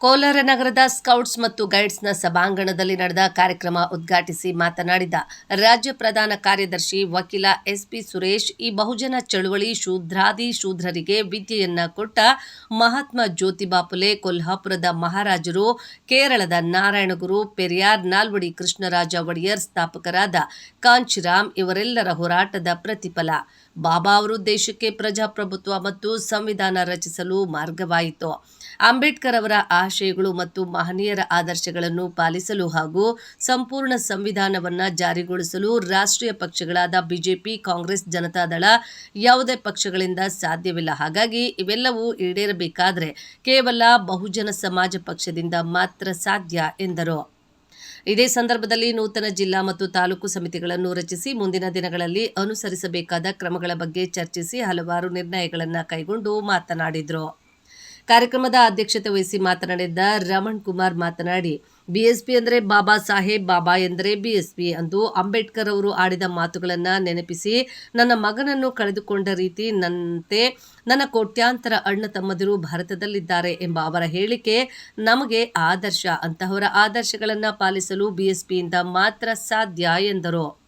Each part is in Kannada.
ಕೋಲಾರ ನಗರದ ಸ್ಕೌಟ್ಸ್ ಮತ್ತು ಗೈಡ್ಸ್ನ ಸಭಾಂಗಣದಲ್ಲಿ ನಡೆದ ಕಾರ್ಯಕ್ರಮ ಉದ್ಘಾಟಿಸಿ ಮಾತನಾಡಿದ ರಾಜ್ಯ ಪ್ರಧಾನ ಕಾರ್ಯದರ್ಶಿ ವಕೀಲ ಎಸ್ಪಿ ಸುರೇಶ್, ಈ ಬಹುಜನ ಚಳುವಳಿ ಶೂದ್ರಾದಿ ಶೂದ್ರರಿಗೆ ವಿದ್ಯೆಯನ್ನ ಕೊಟ್ಟ ಮಹಾತ್ಮ ಜ್ಯೋತಿಬಾ ಫುಲೆ, ಕೊಲ್ಹಾಪುರದ ಮಹಾರಾಜರು, ಕೇರಳದ ನಾರಾಯಣಗುರು, ಪೆರಿಯಾರ್, ನಾಲ್ವಡಿ ಕೃಷ್ಣರಾಜ ಒಡೆಯರ್, ಸ್ಥಾಪಕರಾದ ಕಾಂಚಿರಾಮ್ ಇವರೆಲ್ಲರ ಹೋರಾಟದ ಪ್ರತಿಫಲ. ಬಾಬಾ ಅವರು ದೇಶಕ್ಕೆ ಪ್ರಜಾಪ್ರಭುತ್ವ ಮತ್ತು ಸಂವಿಧಾನ ರಚಿಸಲು ಮಾರ್ಗವಾಯಿತು. ಅಂಬೇಡ್ಕರ್ ಅವರ ಆಶಯಗಳು ಮತ್ತು ಮಹನೀಯರ ಆದರ್ಶಗಳನ್ನು ಪಾಲಿಸಲು ಹಾಗೂ ಸಂಪೂರ್ಣ ಸಂವಿಧಾನವನ್ನು ಜಾರಿಗೊಳಿಸಲು ರಾಷ್ಟ್ರೀಯ ಪಕ್ಷಗಳಾದ ಬಿಜೆಪಿ, ಕಾಂಗ್ರೆಸ್ ಜನತಾದಳ ಯಾವುದೇ ಪಕ್ಷಗಳಿಂದ ಸಾಧ್ಯವಿಲ್ಲ. ಹಾಗಾಗಿ ಇವೆಲ್ಲವೂ ಈಡೇರಬೇಕಾದರೆ ಕೇವಲ ಬಹುಜನ ಸಮಾಜ ಪಕ್ಷದಿಂದ ಮಾತ್ರ ಸಾಧ್ಯ ಎಂದರು. ಇದೇ ಸಂದರ್ಭದಲ್ಲಿ ನೂತನ ಜಿಲ್ಲಾ ಮತ್ತು ತಾಲೂಕು ಸಮಿತಿಗಳನ್ನು ರಚಿಸಿ ಮುಂದಿನ ದಿನಗಳಲ್ಲಿ ಅನುಸರಿಸಬೇಕಾದ ಕ್ರಮಗಳ ಬಗ್ಗೆ ಚರ್ಚಿಸಿ ಹಲವಾರು ನಿರ್ಣಯಗಳನ್ನು ಕೈಗೊಂಡು ಮಾತನಾಡಿದರು. ಕಾರ್ಯಕ್ರಮದ ಅಧ್ಯಕ್ಷತೆ ವಹಿಸಿ ಮಾತನಾಡಿದ್ದ ರಮಣ್ ಕುಮಾರ್ ಮಾತನಾಡಿ, ಬಿಎಸ್ಪಿ ಅಂದರೆ ಬಾಬಾ ಸಾಹೇಬ್, ಬಾಬಾ ಎಂದರೆ ಬಿಎಸ್ಪಿ ಅಂದು ಅಂಬೇಡ್ಕರ್ ಅವರು ಆಡಿದ ಮಾತುಗಳನ್ನು ನೆನಪಿಸಿ, ನನ್ನ ಮಗನನ್ನು ಕಳೆದುಕೊಂಡ ರೀತಿ ನಂತೆ ನನ್ನ ಕೋಟ್ಯಾಂತರ ಅಣ್ಣ ತಮ್ಮದಿರು ಭಾರತದಲ್ಲಿದ್ದಾರೆ ಎಂಬ ಅವರ ಹೇಳಿಕೆ ನಮಗೆ ಆದರ್ಶ. ಅಂತಹವರ ಆದರ್ಶಗಳನ್ನು ಪಾಲಿಸಲು ಬಿಎಸ್ಪಿಯಿಂದ ಮಾತ್ರ ಸಾಧ್ಯ ಎಂದರು.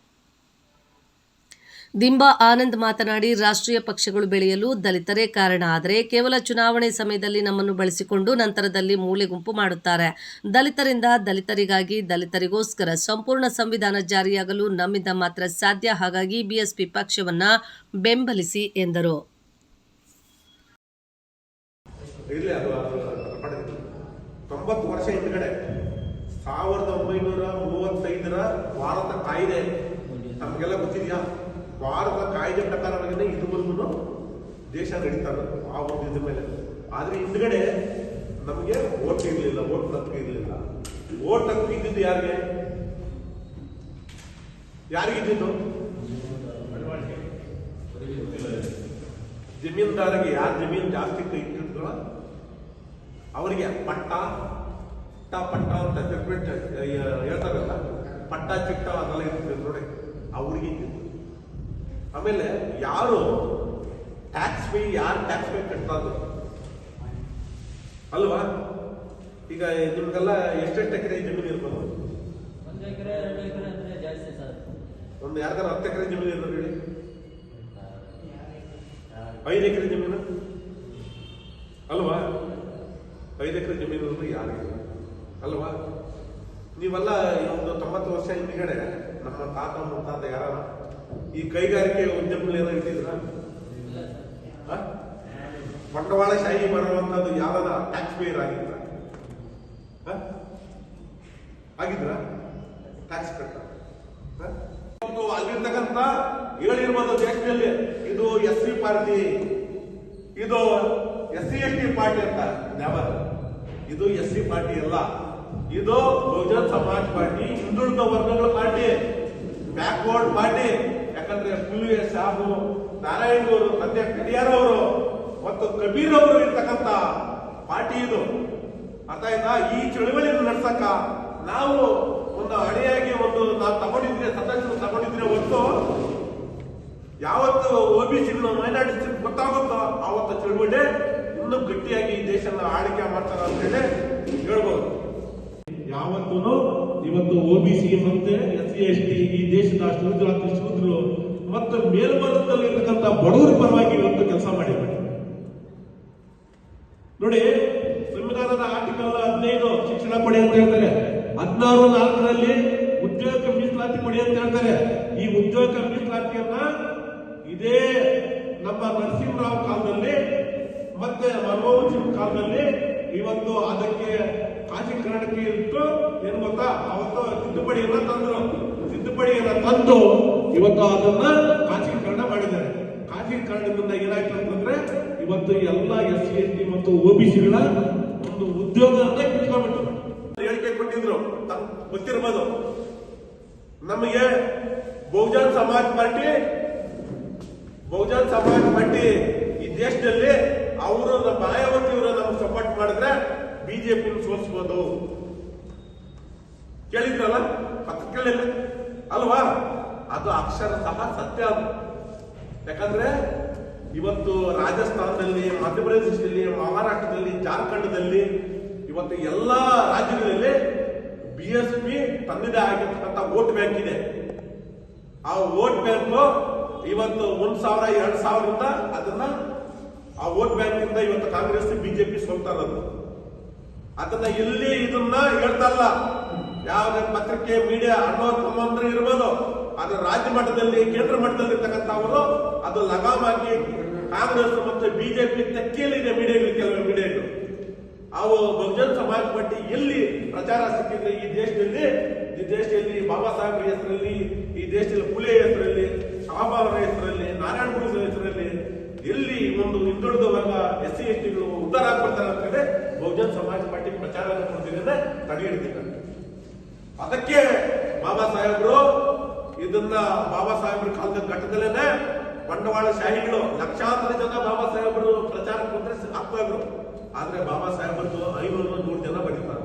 ದಿಂಬಾ ಆನಂದ್ ಮಾತನಾಡಿ, ರಾಷ್ಟ್ರೀಯ ಪಕ್ಷಗಳು ಬೆಳೆಯಲು ದಲಿತರೇ ಕಾರಣ. ಆದರೆ ಕೇವಲ ಚುನಾವಣೆ ಸಮಯದಲ್ಲಿ ನಮ್ಮನ್ನು ಬಳಸಿಕೊಂಡು ನಂತರದಲ್ಲಿ ಮೂಲೆ ಗುಂಪು ಮಾಡುತ್ತಾರೆ. ದಲಿತರಿಂದ ದಲಿತರಿಗಾಗಿ ದಲಿತರಿಗೋಸ್ಕರ ಸಂಪೂರ್ಣ ಸಂವಿಧಾನ ಜಾರಿಯಾಗಲು ನಮ್ಮಿಂದ ಮಾತ್ರ ಸಾಧ್ಯ. ಹಾಗಾಗಿ ಬಿಎಸ್ಪಿ ಪಕ್ಷವನ್ನ ಬೆಂಬಲಿಸಿ ಎಂದರು. ಸಾವಿರದ ಒಂಬೈನೂರ ಮೂವತ್ತೈದರ ಭಾರತ ಕಾಯ್ದೆ. ನಮಗೆಲ್ಲ ಗೊತ್ತಿದೆಯಾ? ಭಾರತ ಕಾಯ್ದೆ ಇದು ಇದುವರೆಗೂ ದೇಶ ನಡೀತಾ ಇರೋದು, ಆ ಒಂದು ಇದ್ರ ಮೇಲೆ. ಆದ್ರೆ ಹಿಂದ್ಗಡೆ ನಮಗೆ ಓಟ್ ಇರಲಿಲ್ಲ, ಓಟ್ ಹಕ್ಕು ಇರಲಿಲ್ಲ. ಓಟ್ ಹಕ್ಕು ಇದ್ದಿದ್ದು ಯಾರಿಗೆ? ಯಾರಿಗಿದ್ದು ಜಮೀನ್ದಾರಿಗೆ. ಯಾರು ಜಮೀನು ಜಾಸ್ತಿ ಕೈ ಇಟ್ಟಿದ್ರು ಅವರಿಗೆ ಪಟ್ಟ ಪಟ್ಟ ಪಟ್ಟ ಅಂತ ಹೇಳ್ತಾರಲ್ಲ, ಪಟ್ಟ, ಚಿಟ್ಟ ಅದೆಲ್ಲ ಇರ್ತದೆ ನೋಡಿ ಅವ್ರಿಗೆ ಆಮೇಲೆ ಯಾರು ಟ್ಯಾಕ್ಸ್ ಪೇ ಯಾರು ಟ್ಯಾಕ್ಸ್ ಪೇ ಕಟ್ತಾದ್ರು ಅಲ್ವಾ? ಈಗ ನಿಮ್ಗೆಲ್ಲ ಎಷ್ಟೆಷ್ಟು ಎಕರೆ ಜಮೀನು ಇರ್ಬೋದು ಒಂದು ಎಕರೆ ಎರಡು ಎಕರೆ ಅಂದ್ರೆ ಜಾಸ್ತಿ ಸರ್. ಒಂದು ಯಾರ್ದಾರ ಹತ್ತು ಎಕರೆ ಜಮೀನು ಇರ್ಬೋದು ಹೇಳಿ? ಐದು ಎಕರೆ ಜಮೀನು? ಅಲ್ವಾ? ಐದು ಎಕರೆ ಜಮೀನು ಅಂದ್ರೆ ಯಾರಿಗಿಲ್ಲ ಅಲ್ವಾ? ನೀವೆಲ್ಲ ಈ ಒಂದು ತೊಂಬತ್ತು ವರ್ಷ ಹಿಂದ್ಗಡೆ ನಮ್ಮ ತಾತ ಮುತ್ತಾತ ಯಾರ ಈ ಕೈಗಾರಿಕೆ ಉದ್ಯಮಗಳೇನೋ ಇಟ್ಟಿದ್ರ ಬಂಡವಾಳಶಾಹಿ ಬರುವಂತದ್ದು ಯಾವ್ದಾರ ಟ್ಯಾಕ್ಸ್ ಪೇಯರ್ ಆಗಿದ್ರ ಆಗಿದ್ರ ಟ್ಯಾಕ್ಸ್ ಕಟ್ಟ ಅಲ್ಲಿರ್ತಕ್ಕಂತ ಹೇಳಿರ್ಬೋದು ದೇಶದಲ್ಲಿ ಇದು ಎಸ್ ಸಿ ಪಾರ್ಟಿ, ಇದು S C S T party ಅಂತ ನೆವರ್ ಇದು ಎಸ್ ಸಿ ಪಾರ್ಟಿ ಅಲ್ಲ. ಇದು ಬಹುಜನ್ ಸಮಾಜ್ ಪಾರ್ಟಿ, ಹಿಂದುಳಿದ ವರ್ಗಗಳ ಪಾರ್ಟಿ ಬ್ಯಾಕ್ವರ್ಡ್ ಪಾರ್ಟಿ. ಯಾಕಂದ್ರೆ ಮುಲ್ವೆ ಸಾಬು ನಾರಾಯಣಗೌರು ತಂದೆ ಪೆರಿಯಾರ್ ಅವರು ಮತ್ತು ಕಬೀರ್ ಅವರು ಇರ್ತಕ್ಕಂತ ಪಾರ್ಟಿ ಇದು. ಅರ್ಥ ಆಯ್ತಾ? ಈ ಚಳುವಳಿಯನ್ನು ನಡ್ಸಕ್ಕ ನಾವು ಒಂದು ಅಡಿಯಾಗಿ ಒಂದು ನಾವು ತಗೊಂಡಿದ್ರೆ ಸದಸ್ಯರು ತಗೊಂಡಿದ್ರೆ ಹೊತ್ತು ಯಾವತ್ತು ಒ ಬಿ ಸಿಗಳು ಮೈನಾರಿಟಿ ಗೊತ್ತಾಗುತ್ತೋ, ಆವತ್ತು ಚಳುವಳಿ ಇನ್ನೂ ಗಟ್ಟಿಯಾಗಿ ಈ ದೇಶನ ಆಳ್ವಿಕೆ ಮಾಡ್ತಾರೆ ಅಂತ ಹೇಳಿ ಹೇಳ್ಬೋದು ಯಾವತ್ತೂ ಇವತ್ತು ಒ ಬಿ ಸಿ ಮತ್ತೆ ಎಸ್ ಸಿ ಎಸ್ ಟಿ ಈ ದೇಶದ ಶೂದ್ರಾತಿ ಶೂದ್ರರು ಮತ್ತು ಮೇಲ್ವರ್ಗದಲ್ಲಿರ್ತಕ್ಕಂಥ ಬಡವರ ಪರವಾಗಿ ಇವತ್ತು ಕೆಲಸ ಮಾಡಿದ್ದಾರೆ. ನೋಡಿ, ಸಂವಿಧಾನದ ಆರ್ಟಿಕಲ್ ಹದಿನೈದು ಶಿಕ್ಷಣ ಪಡಿ ಅಂತ ಹೇಳ್ತಾರೆ. ಹದಿನಾರು ನಾಲ್ಕರಲ್ಲಿ ಉದ್ಯೋಗ ಮೀಸಲಾತಿ ಪಡೆ ಅಂತ ಹೇಳ್ತಾರೆ. ಈ ಉದ್ಯೋಗ ಮೀಸಲಾತಿಯನ್ನ ಇದೇ ನಮ್ಮ ನರಸಿಂಹರಾವ್ ಕಾಲದಲ್ಲಿ ಮತ್ತೆ ಮನಮೋಹನ್ ಸಿಂಗ್ ಕಾಲದಲ್ಲಿ ಇವತ್ತು ಅದಕ್ಕೆ ಖಾಸಗೀಕರಣಕ್ಕೆ ಇಟ್ಟು ಏನು ಗೊತ್ತಾ? ಅವತ್ತು ತಿದ್ದುಪಡಿಯನ್ನ ತಂದ್ರು. ತಿದ್ದುಪಡಿಯನ್ನ ತಂದು ಇವತ್ತು ಅದನ್ನ ಕನ್ನಡ ಮಾಡಿದ್ದಾರೆ. ಖಾಸಗೀಕರಣದಿಂದ ಏನಾಯ್ತು ಅಂತಂದ್ರೆ, ಇವತ್ತು ಎಲ್ಲ ಎಸ್ ಸಿ ಎಸ್ ಟಿ ಮತ್ತು ಒ ಬಿ ಸಿಗಳ ಒಂದು ಉದ್ಯೋಗವನ್ನ ಕಿತ್ಕೊಂಡ್ಬಿಟ್ಟು ಹೇಳಿಕೆ ಕೊಟ್ಟಿದ್ರು. ಗೊತ್ತಿರ್ಬೋದು. ನಮಗೆ ಬಹುಜನ್ ಸಮಾಜ್ ಪಾರ್ಟಿ, ಬಹುಜನ್ ಸಮಾಜ್ ಪಾರ್ಟಿ ಈ ದೇಶದಲ್ಲಿ ಅವರು ಮಾಯಾವತಿ ಇವರು ನಮ್ಗೆ ಸಪೋರ್ಟ್ ಮಾಡಿದ್ರೆ ಬಿಜೆಪಿ ಸೋಲಿಸ್ಬೋದು. ಕೇಳಿದ್ರಲ್ಲ? ಮತ್ತೆ ಕೇಳಿಲ್ಲ ಅಲ್ವಾ? ಅದು ಅಕ್ಷರ ಸಹ ಸತ್ಯ ಅದು. ಯಾಕಂದ್ರೆ ಇವತ್ತು ರಾಜಸ್ಥಾನದಲ್ಲಿ, ಮಧ್ಯಪ್ರದೇಶದಲ್ಲಿ, ಮಹಾರಾಷ್ಟ್ರದಲ್ಲಿ, ಜಾರ್ಖಂಡದಲ್ಲಿ ಇವತ್ತು ಎಲ್ಲ ರಾಜ್ಯಗಳಲ್ಲಿ ಬಿ ಎಸ್ ಪಿ ತಂದಿದೆ ಆಗಿರ್ತಕ್ಕಂಥ ವೋಟ್ ಬ್ಯಾಂಕ್ ಇದೆ. ಆ ವೋಟ್ ಬ್ಯಾಂಕ್ ಇವತ್ತು ಒಂದ್ ಸಾವಿರ, ಎರಡ್ ಸಾವಿರದಿಂದ ಅದನ್ನ ಆ ವೋಟ್ ಬ್ಯಾಂಕ್ ಇಂದ ಇವತ್ತು ಕಾಂಗ್ರೆಸ್ ಬಿಜೆಪಿ ಸೋಲ್ತಾ ಇರೋದು. ಅದನ್ನ ಎಲ್ಲಿ ಇದನ್ನ ಹೇಳ್ತಲ್ಲ? ಯಾವುದೇ ಪತ್ರಿಕೆ ಮೀಡಿಯಾ ಅನ್ನೋ ಸಂಬಂಧ ಇರ್ಬೋದು. ಅದು ರಾಜ್ಯ ಮಟ್ಟದಲ್ಲಿ, ಕೇಂದ್ರ ಮಟ್ಟದಲ್ಲಿ ಇರ್ತಕ್ಕಂಥವರು ಅದು ಲಗಾಮಾಗಿ ಕಾಂಗ್ರೆಸ್ ಮತ್ತು ಬಿಜೆಪಿ ತೆಕ್ಕಿಯಲ್ಲಿದೆ ಮೀಡಿಯಾಗಳು ಕೆಲವು ಮೀಡಿಯಾಗಳು. ಅವು ಬಹುಜನ ಸಮಾಜ ಪಟ್ಟಿ ಎಲ್ಲಿ ಪ್ರಚಾರ ಸಿಕ್ಕಿದ್ರೆ ಈ ದೇಶದಲ್ಲಿ? ಈ ದೇಶದಲ್ಲಿ ಬಾಬಾ ಸಾಹೇಬ್ರ ಹೆಸರಲ್ಲಿ, ಈ ದೇಶದಲ್ಲಿ ಪುಲೆ ಹೆಸರಲ್ಲಿ ಶಾಬಾಲರ ಹೆಸರಲ್ಲಿ ನಾರಾಯಣ ಗುರು ಹೆಸರಲ್ಲಿ ಎಲ್ಲಿ ಒಂದು ಹಿಂದುಳಿದ ವರ್ಗ ಎಸ್ ಸಿ ಎಸ್ ಟಿಗಳು ಉದ್ಧಾರ ಆಗ್ಬಿಡ್ತಾರೆ ಅಂತ ಹೇಳಿ ಬಹುಜನ ಸಮಾಜ ಪಾರ್ಟಿ ಕೊಡ್ತೀನಿ ಕೊಡ್ತಿದ್ರೆ ತಡೆ ಹಿಡಿತಿದ್ದಾರೆ ಅದಕ್ಕೆ ಬಾಬಾ ಸಾಹೇಬ್ರು, ಇದನ್ನ ಬಾಬಾ ಸಾಹೇಬ್ರ ಕಾಲದ ಘಟ್ಟದಲ್ಲೇನೆ ಬಂಡವಾಳ ಶಾಹಿಗಳು ಲಕ್ಷಾಂತರ ಜನ ಬಾಬಾ ಸಾಹೇಬರು ಪ್ರಚಾರಕ್ಕೆ ಬಂದ್ರೆ ಆಗ್ತಾ ಇದ್ರು ಆದ್ರೆ ಬಾಬಾ ಸಾಹೇಬರದ್ದು ಐನೂರು ನೂರು ಜನ ಬರೀತಾರೆ.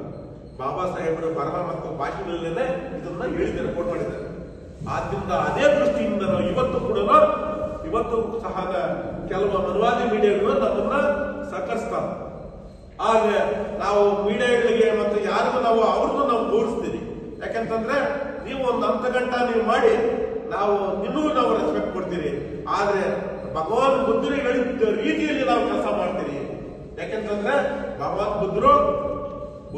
ಬಾಬಾ ಸಾಹೇಬರು ಬರಹ ಮತ್ತು ಭಾಷೆಗಳಲ್ಲೇನೆ ಇದನ್ನ ಹೇಳಿದ್ದಾರೆ, ಕೋಟ್ ಮಾಡಿದ್ದಾರೆ. ಆದ್ರಿಂದ ಅದೇ ದೃಷ್ಟಿಯಿಂದ ನಾವು ಇವತ್ತು ಕೂಡ ಇವತ್ತು ಸಹ ಕೆಲವು ಮನವಾದಿ ಮೀಡಿಯಾಗಳು ನಮ್ಮನ್ನ ಸಹಕರಿಸ್ತಾರೆ. ಆದ್ರೆ ನಾವು ಮೀಡಿಯಾಗಳಿಗೆ ಮತ್ತು ಯಾರಿಗೂ ನಾವು ಅವ್ರನ್ನೂ ನಾವು ತೋರಿಸ್ತೀವಿ ಯಾಕೆಂತಂದ್ರೆ ನೀವು ಒಂದು ಅರ್ಧ ಗಂಟ ನೀವು ಮಾಡಿ, ನಾವು ನಿಮಗೂ ನಾವು ರೆಸ್ಪೆಕ್ಟ್ ಕೊಡ್ತೀರಿ. ಆದ್ರೆ ಭಗವಾನ್ ಬುದ್ಧರು ಹೇಳಿದ ರೀತಿಯಲ್ಲಿ ನಾವು ಕೆಲಸ ಮಾಡ್ತೀರಿ. ಯಾಕೆಂತಂದ್ರೆ ಭಗವಾನ್ ಬುದ್ಧರು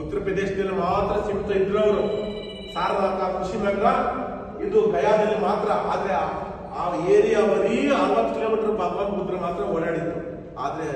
ಉತ್ತರ ಪ್ರದೇಶದಲ್ಲಿ ಮಾತ್ರ ಸೀಮಿತ ಇದ್ರು ಅವರು ಸಾರನಾಥ ಕೃಷಿ ನಗರ, ಇದು ಗಯಾದಲ್ಲಿ ಮಾತ್ರ. ಆದ್ರೆ ಆ ಏರಿಯಾ ಬರೀ ಅರವತ್ತು ಕಿಲೋಮೀಟರ್ ಭಗವಾನ್ ಬುದ್ಧರು ಮಾತ್ರ ಓಡಾಡಿದ್ರು. ಆದ್ರೆ